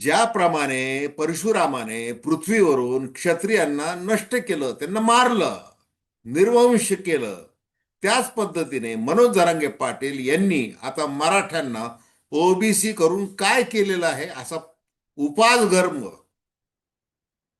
ज्याप्रमाणे परशुरामाने पृथ्वीवरून क्षत्रियांना नष्ट केलं त्यांना मारलं निर्वंश केलं त्याच पद्धतीने मनोज जरांगे पाटील यांनी आता मराठ्यांना ओबीसी करून काय केलेलं आहे असा उपासगर्म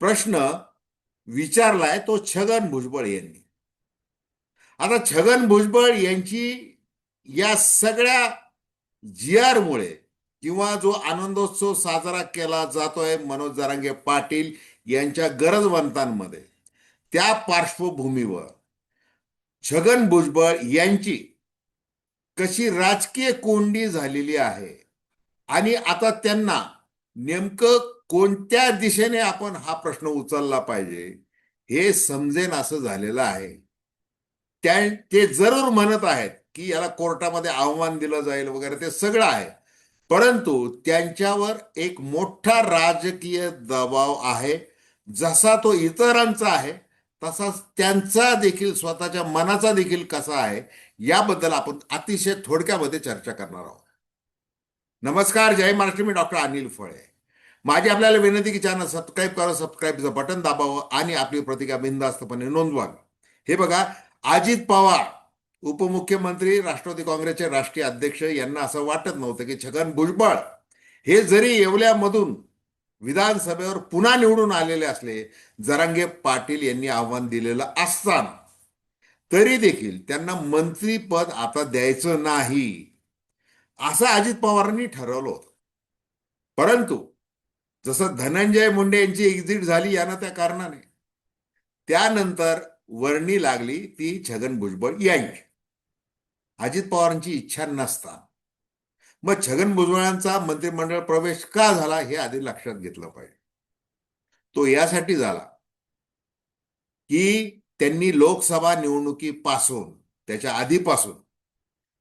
प्रश्न विचारलाय तो छगन भुजबळ यांनी. आता छगन भुजबळ यांची या सगळ्या जी मुळे किंवा जो आनंदोत्सव साजरा केला जातोय मनोज जरांगे पाटील यांच्या गरजवंतांमध्ये त्या पार्श्वभूमीवर छगन भुजबळ यांची कशी राजकीय कोंडी झालेली आहे आणि आता त्यांना नेमकं कोणत्या दिशेने आपण हा प्रश्न उचलला पाहिजे हे समजेन असं झालेलं आहे. त्या ते जरूर म्हणत आहेत की याला कोर्टामध्ये आव्हान दिलं जाईल वगैरे ते सगळं आहे. परंतु त्यांच्यावर एक मोठा राजकीय दबाव आहे. जसा तो इतरांचा आहे तसाच त्यांचा देखील स्वतःच्या मनाचा देखील कसा आहे याबद्दल आपण अतिशय थोडक्यामध्ये चर्चा करणार आहोत. नमस्कार जय महाराष्ट्र मी डॉक्टर अनिल फळे. माझी आपल्याला विनंती की चॅनल सबस्क्राईब करा सबस्क्राईबचं बटन दाबावं आणि आपली प्रतिक्रिया बिंदास्तपणे नोंदवावी. हे बघा अजित पवार उपमुख्यमंत्री राष्ट्रवादी काँग्रेसचे राष्ट्रीय अध्यक्ष यांना असं वाटत नव्हतं की छगन भुजबळ हे जरी येवल्यामधून विधानसभेवर पुन्हा निवडून आलेले असले जरांगे पाटील यांनी आव्हान दिलेलं असताना तरी देखील त्यांना मंत्रीपद आता द्यायचं नाही असं अजित पवारांनी ठरवलं होतं. परंतु जसं धनंजय मुंडे यांची एक्झिट झाली यानं त्या कारणाने त्यानंतर वर्णी लागली ती छगन भुजबळ यांची. अजित पवारांची इच्छा नसता. मग छगन भुजबळांचा मंत्रिमंडळ प्रवेश का झाला हे आधी लक्षात घेतलं पाहिजे. तो यासाठी झाला की त्यांनी लोकसभा निवडणुकीपासून त्याच्या आधीपासून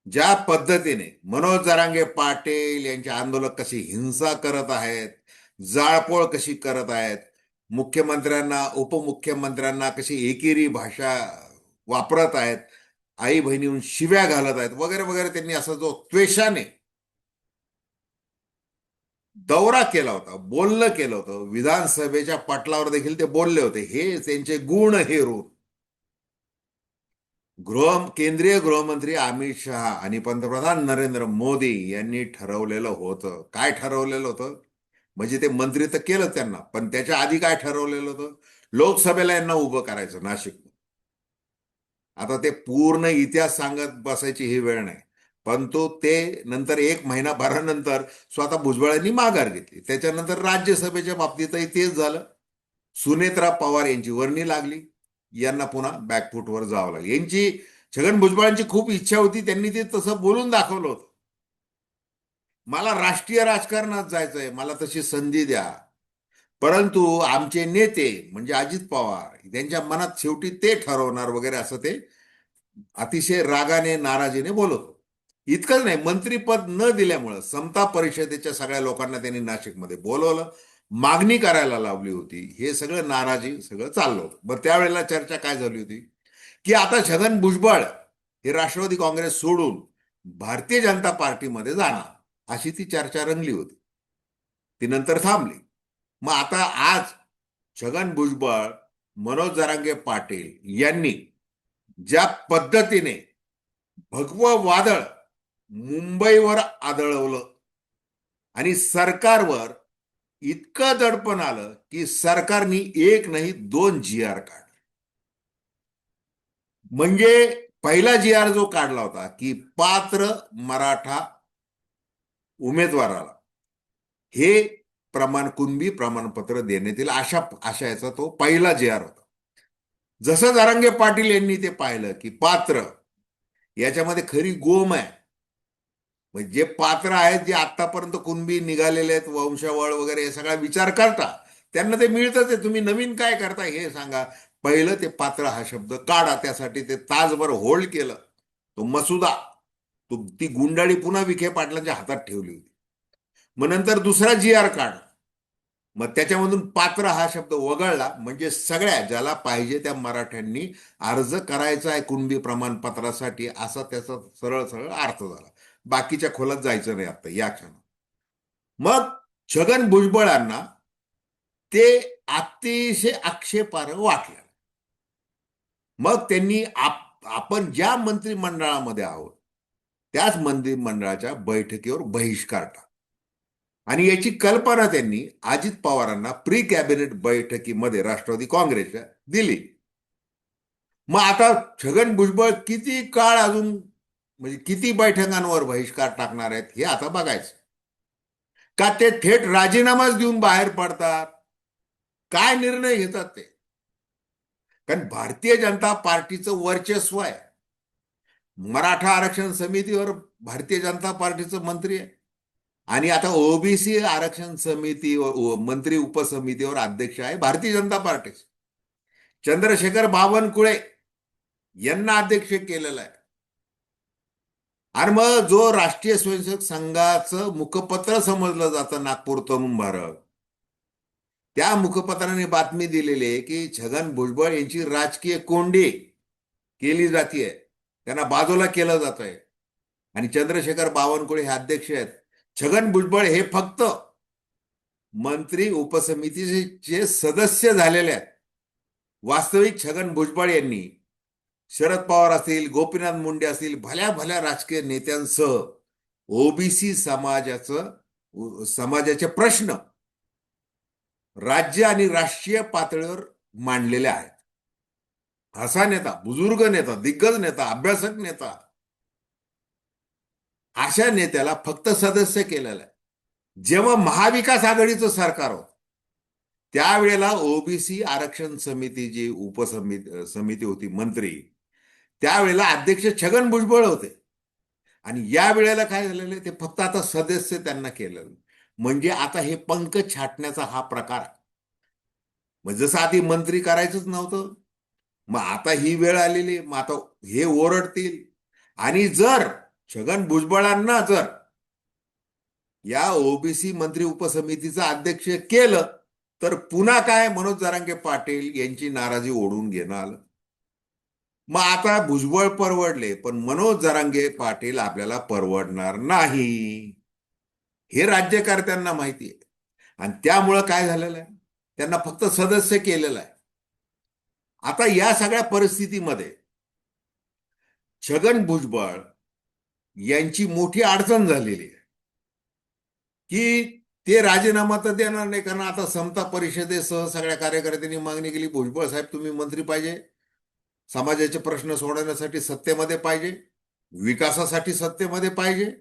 ज्या पद्धतीने मनोज जरांगे पाटील यांचे आंदोलक कशी हिंसा करत आहेत जाळपोळ कशी करत आहेत मुख्यमंत्र्यांना उपमुख्यमंत्र्यांना कशी एकेरी भाषा वापरत आहेत आई बहिणीहून शिव्या घालत आहेत वगैरे वगैरे त्यांनी असा जो त्वेषाने दौरा केला होता बोलणं केलं होतं विधानसभेच्या पटलावर देखील ते बोलले होते. हे त्यांचे गुण हेरून गृह केंद्रीय गृहमंत्री अमित शहा आणि पंतप्रधान नरेंद्र मोदी यांनी ठरवलेलं होतं. काय ठरवलेलं होतं? म्हणजे ते मंत्री तर केलं त्यांना पण त्याच्या आधी काय ठरवलेलं होतं? लोकसभेला यांना उभं करायचं नाशिक आता ते पूर्ण इतिहास सांगत बसायची ही वेळ नाही. परंतु ते नंतर एक महिना भरानंतर स्वतः भुजबळांनी माघार घेतली. त्याच्यानंतर राज्यसभेच्या बाबतीतही तेच झालं. सुनेत्रा पवार यांची वर्णी लागली. यांना पुन्हा बॅकफूटवर जावं लागलं. यांची छगन भुजबळांची खूप इच्छा होती. त्यांनी ते तसं बोलून दाखवलं होतं. मला राष्ट्रीय राजकारणात जायचंय. मला तशी संधी द्या. परंतु आमचे नेते म्हणजे अजित पवार त्यांच्या मनात शेवटी ते ठरवणार वगैरे असं ते अतिशय रागाने नाराजीने बोलत इतकंच नाही मंत्रीपद न दिल्यामुळं समता परिषदेच्या सगळ्या लोकांना त्यांनी नाशिकमध्ये बोलवलं मागणी करायला लावली होती. हे सगळं नाराजी सगळं चाललं होतं. बरं त्यावेळेला चर्चा काय झाली होती? की आता छगन भुजबळ हे राष्ट्रवादी काँग्रेस सोडून भारतीय जनता पार्टीमध्ये जाणार अशी ती चर्चा रंगली होती. ती नंतर थांबली. मग आता आज छगन भुजबळ मनोज जरांगे पाटील यांनी ज्या पद्धतीने भगवं वादळ मुंबईवर आदळवलं आणि सरकारवर इतकं दडपण आलं की सरकारनी एक नाही दोन जी आर काढले. म्हणजे पहिला जी आर जो काढला होता की पात्र मराठा उमेदवाराला हे प्रमाण कुणबी प्रमाणपत्र देण्यात येईल. अशा आशयाचा तो पहिला जे आर होता. जसं जरांगे पाटील यांनी ते पाहिलं की पात्र याच्यामध्ये खरी गोम आहे. म्हणजे जे पात्र आहेत जे आतापर्यंत कुणबी निघालेले आहेत वंशावळ वगैरे हे सगळा विचार करता त्यांना ते मिळतच आहे. तुम्ही नवीन काय करता हे सांगा. पहिलं ते पात्र हा शब्द काढा. त्यासाठी ते तासभर होल्ड केलं. तो मसुदा तो ती गुंडाळी पुन्हा विखे पाटलांच्या हातात ठेवली होती. मग नंतर दुसरा जी आर काढ मग त्याच्यामधून पात्र हा शब्द वगळला. म्हणजे सगळ्या ज्याला पाहिजे त्या मराठ्यांनी अर्ज करायचा आहे कुणबी प्रमाणपत्रासाठी असा त्याचा सरळ सरळ अर्थ झाला. बाकीच्या खोलात जायचं नाही आता या क्षणात मग छगन भुजबळांना ते अतिशय आक्षेपार्ह वाटलं. मग त्यांनी आप आपण ज्या मंत्रिमंडळामध्ये आहोत त्याच मंत्रिमंडळाच्या बैठकीवर बहिष्कार टाकला. आणि याची कल्पना त्यांनी अजित पवारांना प्री कॅबिनेट बैठकीमध्ये राष्ट्रवादी काँग्रेसच्या दिली. मग आता छगन भुजबळ किती काळ अजून म्हणजे किती बैठकांवर बहिष्कार टाकणार आहेत हे आता बघायचं. का ते थेट राजीनामाच देऊन बाहेर पडतात? काय निर्णय घेतात ते? कारण भारतीय जनता पार्टीचं वर्चस्व आहे. मराठा आरक्षण समितीवर भारतीय जनता पार्टीचं मंत्री आहे. आणि आता ओबीसी आरक्षण समिती मंत्री उपसमितीवर अध्यक्ष आहे भारतीय जनता पार्टीचे चंद्रशेखर बावनकुळे यांना अध्यक्ष केलेलं आहे. आणि मग जो राष्ट्रीय स्वयंसेवक संघाचं मुखपत्र समजलं जातं नागपूर तरुण भारत. त्या मुखपत्राने बातमी दिलेली आहे की छगन भुजबळ यांची राजकीय कोंडी केली जाते त्यांना बाजूला केलं जात आहे आणि चंद्रशेखर बावनकुळे हे अध्यक्ष आहेत. छगन भुजबळ हे फक्त मंत्री उपसमितीचे सदस्य झालेले आहेत. वास्तविक छगन भुजबळ यांनी शरद पवार असतील गोपीनाथ मुंडे असतील भल्या भल्या राजकीय नेत्यांसह ओबीसी समाजाचं समाजाचे प्रश्न राज्य आणि राष्ट्रीय पातळीवर मांडलेले आहेत. असा नेता बुजुर्ग नेता दिग्गज नेता अभ्यासक नेता अशा नेत्याला फक्त सदस्य केलेलं आहे. जेव्हा महाविकास आघाडीचं सरकार होत त्यावेळेला ओबीसी आरक्षण समिती जी उपसमिती समिती होती मंत्री त्यावेळेला अध्यक्ष छगन भुजबळ होते. आणि या वेळेला काय झालेलं आहे ते फक्त आता सदस्य त्यांना केलं म्हणजे आता हे पंख छाटण्याचा हा प्रकार मग जसं आधी मंत्री करायचंच नव्हतं मग आता ही वेळ आलेली मग आता हे ओरडतील. आणि जर छगन भुजबळांना जर या ओबीसी मंत्री उपसमितीचं अध्यक्ष केलं तर पुन्हा काय? मनोज जरांगे पाटील यांची नाराजी ओढून घेणं आलं. मग आता भुजबळ परवडले पण मनोज जरांगे पाटील आपल्याला परवडणार नाही. हे राज्यकर्त्यांना माहिती आहे. आणि त्यामुळं काय झालेलं आहे? त्यांना फक्त सदस्य केलेलं आहे. आता या सगळ्या परिस्थितीमध्ये छगन भुजबळ यांची मोठी अडचण झालेली आहे. की ते राजीनामा तर देणार नाही कारण आता समता परिषदेसह सगळ्या कार्यकर्त्यांनी मागणी केली. भुजबळ साहेब तुम्ही मंत्री पाहिजे. समाजाचे प्रश्न सोडवण्यासाठी सत्तेमध्ये पाहिजे. विकासासाठी सत्तेमध्ये पाहिजे.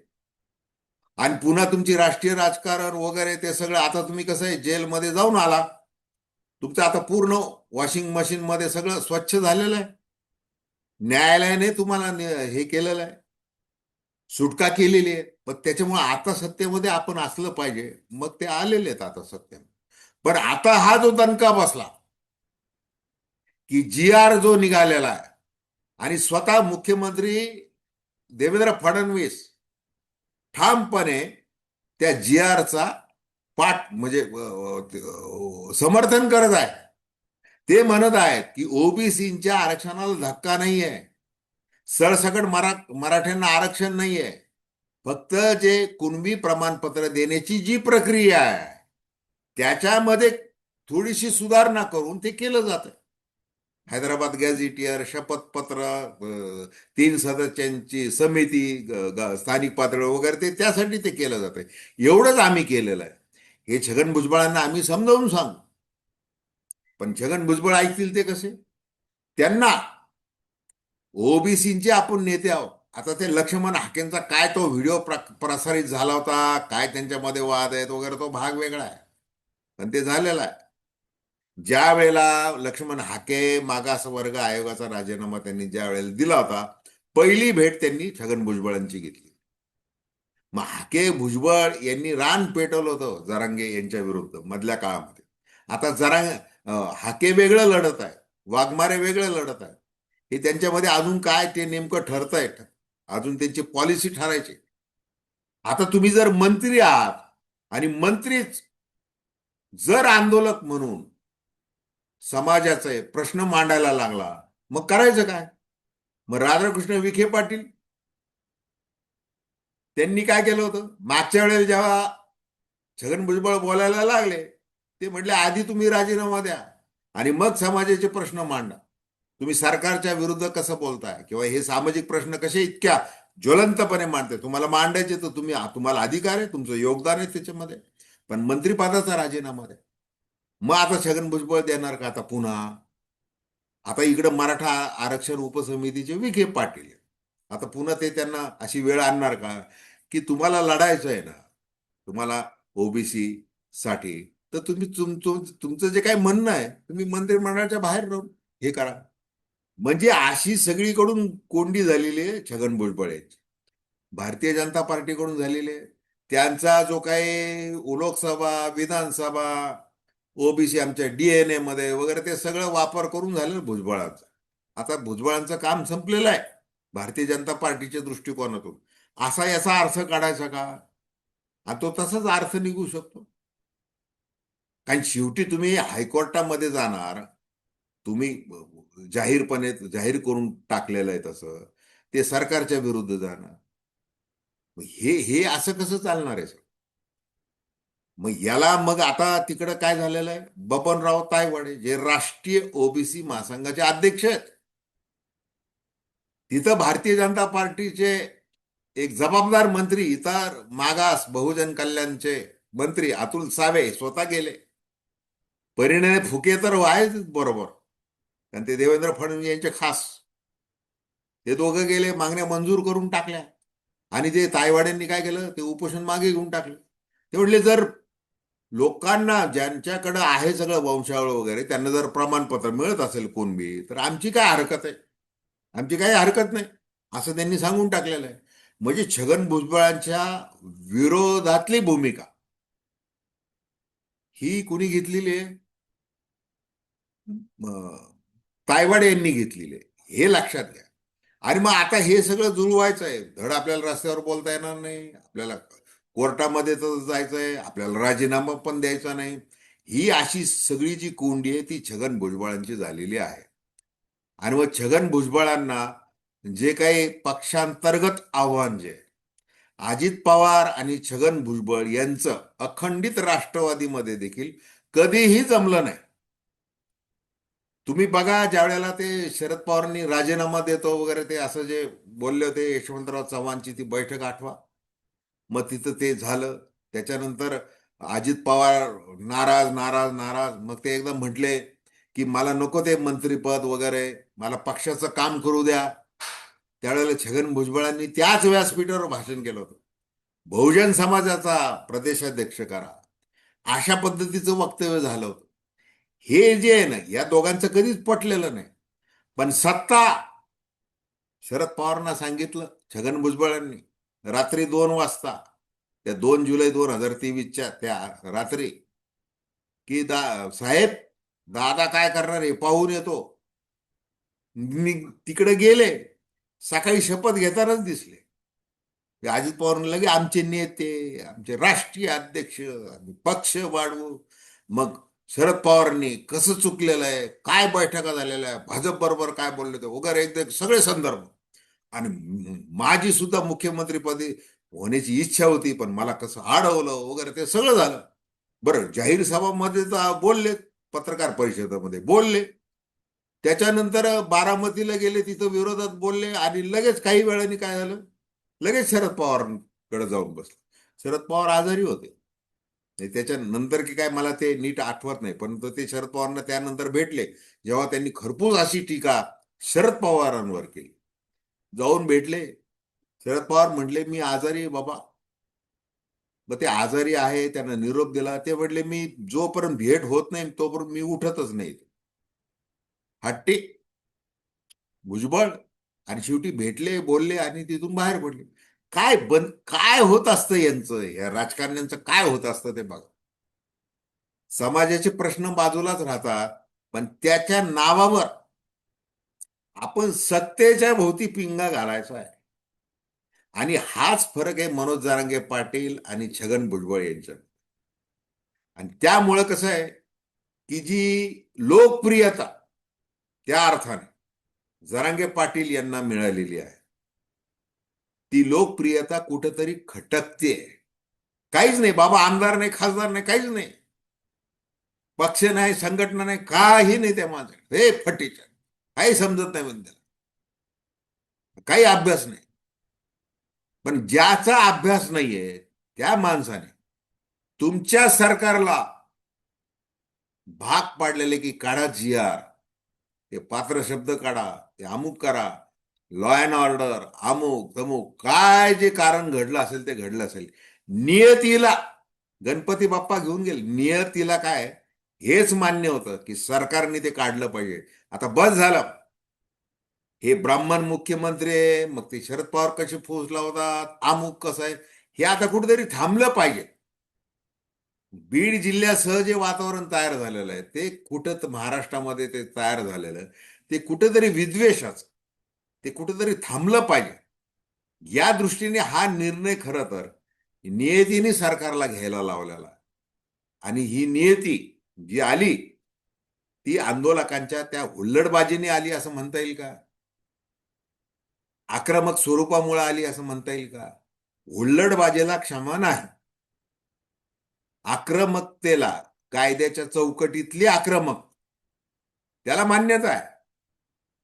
आणि पुन्हा तुमची राष्ट्रीय राजकारण वगैरे ते सगळं आता तुम्ही कसं आहे जेलमध्ये जाऊन आला. तुमचं आता पूर्ण वॉशिंग मशीन मध्ये सगळं स्वच्छ झालेलं आहे. न्यायालयाने तुम्हाला हे केलेलं आहे. सुटका केलेली आहे. पण त्याच्यामुळे आता सत्तेमध्ये आपण असलं पाहिजे. मग ते आलेले आहेत आता सत्तेमध्ये. पण आता हा जो दणका बसला की जी आर जो निघालेला आहे आणि स्वतः मुख्यमंत्री देवेंद्र फडणवीस ठामपणे त्या जी आरचा पाठ म्हणजे समर्थन करत आहे. ते म्हणत आहेत की ओबीसीच्या आरक्षणाला धक्का नाही आहे सरसकट मरा मराठ्यांना आरक्षण नाही आहे फक्त जे कुणबी प्रमाणपत्र देण्याची जी प्रक्रिया आहे त्याच्यामध्ये थोडीशी सुधारणा करून ते केलं जातं. हैदराबाद गॅझिटियर शपथपत्र तीन सदस्यांची समिती स्थानिक पातळी वगैरे ते त्यासाठी ते केलं जातं एवढंच आम्ही केलेलं आहे. हे छगन भुजबळांना आम्ही समजावून सांगू. पण छगन भुजबळ ऐकतील ते कसे? त्यांना ओबीसीचे आपण नेते आहोत. आता ते लक्ष्मण हाकेंचा काय तो व्हिडिओ प्रसारित झाला होता काय त्यांच्यामध्ये वाद आहेत वगैरे तो भाग वेगळा आहे. पण ते झालेला आहे. ज्या वेळेला लक्ष्मण हाके मागासवर्ग आयोगाचा राजीनामा त्यांनी ज्या वेळेला दिला होता पहिली भेट त्यांनी छगन भुजबळांची घेतली. मग हाके भुजबळ यांनी रान पेटवलं होतं जरांगे यांच्या विरुद्ध मधल्या काळामध्ये. आता जरा हाके वेगळं लढत आहे. वाघमारे वेगळं लढत आहे. हे त्यांच्यामध्ये अजून काय ते नेमकं ठरत आहे अजून त्यांची पॉलिसी ठरायची. आता तुम्ही जर मंत्री आहात आणि मंत्रीच जर आंदोलक म्हणून समाजाचे प्रश्न मांडायला लागला मग करायचं काय? मग राधाकृष्ण विखे पाटील त्यांनी काय केलं होतं? मागच्या वेळेला जेव्हा छगन भुजबळ बोलायला लागले ते म्हटले आधी तुम्ही राजीनामा द्या आणि मग समाजाचे प्रश्न मांडा. तुम्ही सरकारच्या विरुद्ध कसं बोलताय? किंवा हे सामाजिक प्रश्न कसे इतक्या ज्वलंतपणे मांडते तुम्हाला मांडायचे तर तुम्ही तुम्हाला अधिकार आहे तुमचं योगदान आहे त्याच्यामध्ये. पण मंत्रिपदाचा राजीनामा द्या. मग आता छगन भुजबळ देणार का आता पुन्हा? आता इकडं मराठा आरक्षण उपसमितीचे विखे पाटील आता पुन्हा ते त्यांना अशी वेळ आणणार का? की तुम्हाला लढायचं आहे ना तुम्हाला ओबीसी साठी तर तुम्ही तुमचं जे काही म्हणणं आहे तुम्ही मंत्रिमंडळाच्या बाहेर राहून हे करा. म्हणजे अशी सगळीकडून कोंडी झालेली आहे छगन भुजबळ यांची. भारतीय जनता पार्टीकडून झालेली आहे. त्यांचा जो काही लोकसभा विधानसभा ओबीसी आमच्या डीएनए मध्ये वगैरे ते सगळं वापर करून झालेलं भुजबळांचा. आता भुजबळांचं काम संपलेलं आहे भारतीय जनता पार्टीच्या दृष्टिकोनातून. असा याचा अर्थ काढायचा का? तो तसाच अर्थ निघू शकतो. कारण शेवटी तुम्ही हायकोर्टामध्ये जाणार तुम्ही जाहीरपणे जाहीर करून टाकलेलं आहे तसं ते सरकारच्या विरुद्ध जाणं हे हे असं कसं चालणार आहे सर? मग याला मग आता तिकडं काय झालेलं आहे? बबनराव तायवाडे जे राष्ट्रीय ओबीसी महासंघाचे अध्यक्ष आहेत तिथं भारतीय जनता पार्टीचे एक जबाबदार मंत्री इतर मागास बहुजन कल्याणचे मंत्री अतुल सावे स्वतः गेले. परिणय फुके तर व्हायच बरोबर. कारण ते देवेंद्र फडणवीस यांचे खास. ते दोघं गेले मागण्या मंजूर करून टाकल्या. आणि ते तायवाड्यांनी काय केलं ते उपोषण मागे घेऊन टाकलं. ते म्हटले जर लोकांना ज्यांच्याकडं आहे सगळं वंशावळ वगैरे त्यांना जर प्रमाणपत्र मिळत असेल कोणबी तर आमची काय हरकत आहे? आमची काही हरकत नाही. असं त्यांनी सांगून टाकलेलं आहे. म्हणजे छगन भुजबळांच्या विरोधातली भूमिका. ही कुणी घेतलेली आहे? तायवाड यांनी घेतलेले हे लक्षात घ्या. आणि मग आता हे सगळं जुळवायचं आहे. धड आपल्याला रस्त्यावर बोलता येणार नाही. आपल्याला कोर्टामध्ये तर जायचं आहे. आपल्याला राजीनामा पण द्यायचा नाही. ही अशी सगळी जी कोंडी आहे ती छगन भुजबळांची झालेली आहे. आणि मग छगन भुजबळांना जे काही पक्षांतर्गत आव्हान जे आहे, अजित पवार आणि छगन भुजबळ यांचं अखंडित राष्ट्रवादीमध्ये देखील कधीही जमलं नाही. तुम्ही बघा ज्या वेळेला ते शरद पवारांनी राजीनामा देतो वगैरे ते असं जे बोलले होते यशवंतराव चव्हाणची ती बैठक आठवा. मग तिथं ते झालं. त्याच्यानंतर अजित पवार नाराज नाराज नाराज. मग ते एकदम म्हटले की मला नको ते मंत्रीपद वगैरे. मला पक्षाचं काम करू द्या. त्यावेळेला छगन भुजबळांनी त्याच व्यासपीठावर भाषण केलं होतं. बहुजन समाजाचा प्रदेशाध्यक्ष करा. अशा पद्धतीचं वक्तव्य झालं होतं. हे जे आहे ना या दोघांचं कधीच पटलेलं नाही. पण सत्ता शरद पवारांना सांगितलं छगन भुजबळांनी रात्री दोन वाजता त्या दोन जुलै दोन हजार तेवीसच्या त्या रात्री की दा साहेब दादा काय करणार आहे? पाहून येतो. मी तिकडे गेले सकाळी शपथ घेतानाच दिसले. अजित पवार लगे आमचे नेते आमचे राष्ट्रीय अध्यक्ष आम्ही पक्ष वाढवू. मग शरद पवारांनी कसं चुकलेलं आहे काय बैठका झालेल्या आहे भाजप बरोबर काय बोलले ते वगैरे एकदा सगळे संदर्भ. आणि माझी सुद्धा मुख्यमंत्रीपदी होण्याची इच्छा होती पण मला कसं अडवलं वगैरे ते सगळं झालं. बरं जाहीर सभामध्ये तर बोलले पत्रकार परिषदेमध्ये बोलले. त्याच्यानंतर बारामतीला गेले तिथं विरोधात बोलले आणि लगेच काही वेळाने काय झालं? लगेच शरद पवारांकडे जाऊन बसले. शरद पवार आजारी होते. त्याच्यानंतर की काय मला ते नीट आठवत नाही पण ते शरद पवारांना त्यानंतर भेटले जेव्हा त्यांनी खरपूस अशी टीका शरद पवारांवर केली. जाऊन भेटले. शरद पवार म्हटले मी आजारी आहे बाबा. मग ते आजारी आहे त्यांना निरोप दिला. ते म्हटले मी जोपर्यंत भेट होत नाही तोपर्यंत मी उठतच नाही. हट्टी भुजबळ आणि शेवटी भेटले बोलले आणि तिथून बाहेर पडले. काय बन काय होत असतं यांचं? या राजकारण्यांचं काय होत असतं ते बघा. समाजाचे प्रश्न बाजूलाच राहतात पण त्याच्या नावावर आपण सत्तेच्या भोवती पिंगा घालायचा आहे. आणि हाच फरक आहे मनोज जारांगे पाटील आणि छगन भुजबळ यांच्या आणि त्यामुळं कसं आहे की जी लोकप्रियता त्या अर्थाने जरांगे पाटील यांना मिळालेली आहे. ती लोकप्रियता कुठंतरी खटकते. काहीच नाही बाबा आमदार नाही खासदार नाही काहीच नाही. पक्ष नाही संघटना नाही काही नाही त्या माणसाकडे हे फटीच्या काही समजत नाही म्हणजे त्याला. काही अभ्यास नाही. पण ज्याचा अभ्यास नाहीये त्या माणसाने तुमच्या सरकारला भाग पाडलेले की काढा जी आर ते पात्र शब्द काढा ते अमुक करा. लॉ अँड ऑर्डर अमुक तमुक काय जे कारण घडलं असेल ते घडलं असेल. नियतीला गणपती बाप्पा घेऊन गेले. नियतीला काय? हेच मान्य होतं की सरकारने ते काढलं पाहिजे. आता बस झालं. हे ब्राह्मण मुख्यमंत्री आहे मग ते शरद पवार कसे फौज होता अमुक कसं आहे हे आता कुठेतरी थांबलं पाहिजे. बीड जिल्ह्यासह जे वातावरण तयार झालेलं आहे. ते कुठं महाराष्ट्रामध्ये ते तयार झालेलं ते कुठेतरी विद्वेषाचं. ते कुठेतरी थांबलं पाहिजे. या दृष्टीने हा निर्णय खरं तर नियतीने सरकारला घ्यायला लावलेला आणि ही नियती जी आली ती आंदोलकांच्या त्या हुल्लडबाजीने आली असं म्हणता येईल का? आक्रमक स्वरूपामुळे आली असं म्हणता येईल का? हुल्लडबाजीला क्षमा नाही. आक्रमकतेला कायद्याच्या चौकटीतली आक्रमक त्याला मान्यता आहे.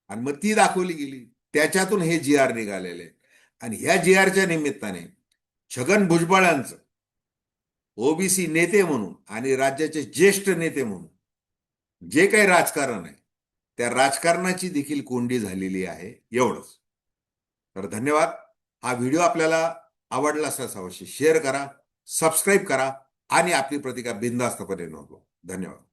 आणि मग ती दाखवली गेली. त्याच्यातून हे जी आर निघालेले आणि ह्या जी आरच्या निमित्ताने छगन भुजबळांचं ओबीसी नेते म्हणून आणि राज्याचे ज्येष्ठ नेते म्हणून जे काही राजकारण आहे त्या राजकारणाची देखील कोंडी झालेली आहे एवढंच. तर धन्यवाद. हा व्हिडिओ आपल्याला आवडला असल्यास अवश्य शेअर करा सबस्क्राईब करा आणि आपली प्रतिका बिंदास्तपणे नोंदवा. धन्यवाद.